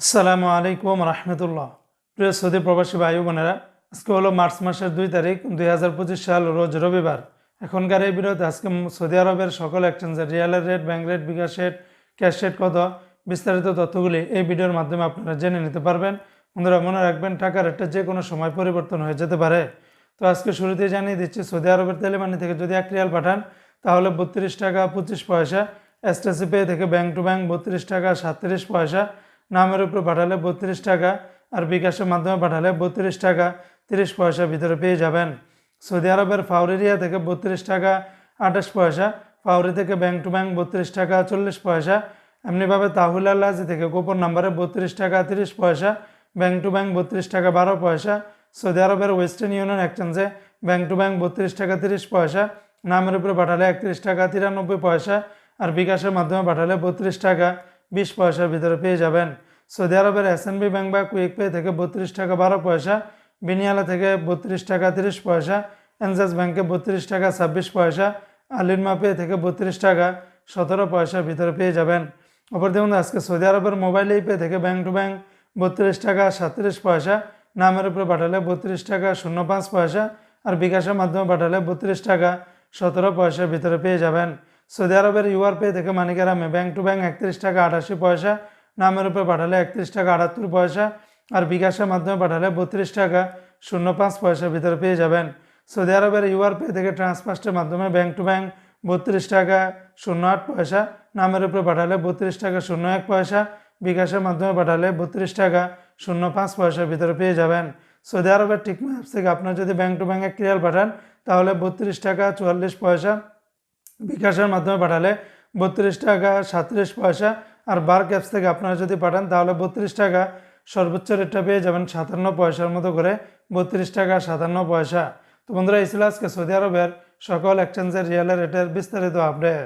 আসসালামু আলাইকুম রহমতুল্লাহ। প্রিয় সৌদি প্রবাসী ভাই বোনেরা আজকে হলো মার্চ মাসের দুই তারিখ, দুই হাজার পঁচিশ সাল, রোজ রবিবার। এখনকার এই বিরোধ আজকে সৌদি আরবের সকল এক্সচেঞ্জের রিয়ালের rate bank rate bKash rate cash rate কত, বিস্তারিত তথ্যগুলি এই ভিডিওর মাধ্যমে আপনারা জেনে নিতে পারবেন। বন্ধুরা, মনে রাখবেন টাকার রেটটা যে কোনো সময় পরিবর্তন হয়ে যেতে পারে। তো আজকে শুরুতেই জানিয়ে দিচ্ছি, সৌদি আরবের তেলেমানি থেকে যদি এক রিয়াল পাঠান, তাহলে বত্রিশ টাকা পঁচিশ পয়সা এসটিসি পে থেকে ব্যাংক টু ব্যাংক বত্রিশ টাকা সাতত্রিশ পয়সা নামের উপর পাঠালে বত্রিশ টাকা আর বিকাশের মাধ্যমে পাঠালে বত্রিশ টাকা, তিরিশ পয়সা ভিতরে পেয়ে যাবেন। সৌদি আরবের ফাউরিরিয়া থেকে বত্রিশ টাকা, আঠাশ পয়সা ফাউরি থেকে ব্যাংক টু ব্যাংক বত্রিশ টাকা, চল্লিশ পয়সা। এমনিভাবে তাহুল আল্লাজি থেকে গোপন নাম্বারে বত্রিশ টাকা, তিরিশ পয়সা, ব্যাংক টু ব্যাংক বত্রিশ টাকা, বারো পয়সা। সৌদি আরবের ওয়েস্টার্ন ইউনিয়ন এক্সচেঞ্জে ব্যাংক টু ব্যাংক বত্রিশ টাকা, তিরিশ পয়সা। নামের উপরে পাঠালে একত্রিশ টাকা, তিরানব্বই পয়সা আর বিকাশের মাধ্যমে পাঠালে বত্রিশ টাকা। বিশ পয়সার ভিতরে পেয়ে যাবেন। সৌদি আরবের এসএনবি ব্যাংক বা কুইক পে থেকে বত্রিশ টাকা বারো পয়সা, বিনিয়ালা থেকে বত্রিশ টাকা তিরিশ পয়সা এনজাস ব্যাংকে বত্রিশ টাকা ছাব্বিশ পয়সা আলিরমা পে থেকে বত্রিশ টাকা সতেরো পয়সার ভিতরে পেয়ে যাবেন। অপর দেখুন আজকে সৌদি আরবের মোবাইল পে থেকে ব্যাংক টু ব্যাংক বত্রিশ টাকা সাতত্রিশ পয়সা, নামের উপরে পাঠালে বত্রিশ টাকা শূন্য পাঁচ পয়সা, আর বিকাশের মাধ্যমে পাঠালে বত্রিশ টাকা সতেরো পয়সার ভিতরে পেয়ে যাবেন। সৌদি আরবের ইউআর পে থেকে মানিকারামে ব্যাংক টু ব্যাংক একত্রিশ টাকা আটাশি পয়সা, নামের উপরে পাঠালে একত্রিশ টাকা আটাত্তর পয়সা আর বিকাশের মাধ্যমে পাঠালে বত্রিশ টাকা শূন্য পাঁচ পয়সার ভিতরে পেয়ে যাবেন। সৌদি আরবের ইউআর পে থেকে ট্রান্সফার্স্টের মাধ্যমে ব্যাংক টু ব্যাংক বত্রিশ টাকা শূন্য আট পয়সা, নামের উপরে পাঠালে বত্রিশ টাকা শূন্য এক পয়সা, বিকাশের মাধ্যমে পাঠালে বত্রিশ টাকা শূন্য পাঁচ পয়সার ভিতরে পেয়ে যাবেন। সৌদি আরবের টিকমা অ্যাপস থেকে আপনার যদি ব্যাংক টু ব্যাংকে ক্লিয়ার পাঠান, তাহলে বত্রিশ টাকা চুয়াল্লিশ পয়সা বিকাশের মাধ্যমে পাঠালে বত্রিশ টাকা, সাঁত্রিশ পয়সা আর বার ক্যাপস থেকে আপনারা যদি পাঠান, তাহলে বত্রিশ টাকা সর্বোচ্চ রেটটা পেয়ে যাবেন সাতান্ন পয়সার মতো করে। বত্রিশ টাকা, সাতান্ন পয়সা। তো বন্ধুরা, এই সৌদি আরবের সকল এক্সচেঞ্জের রিয়ালের রেটের বিস্তারিত আপডেট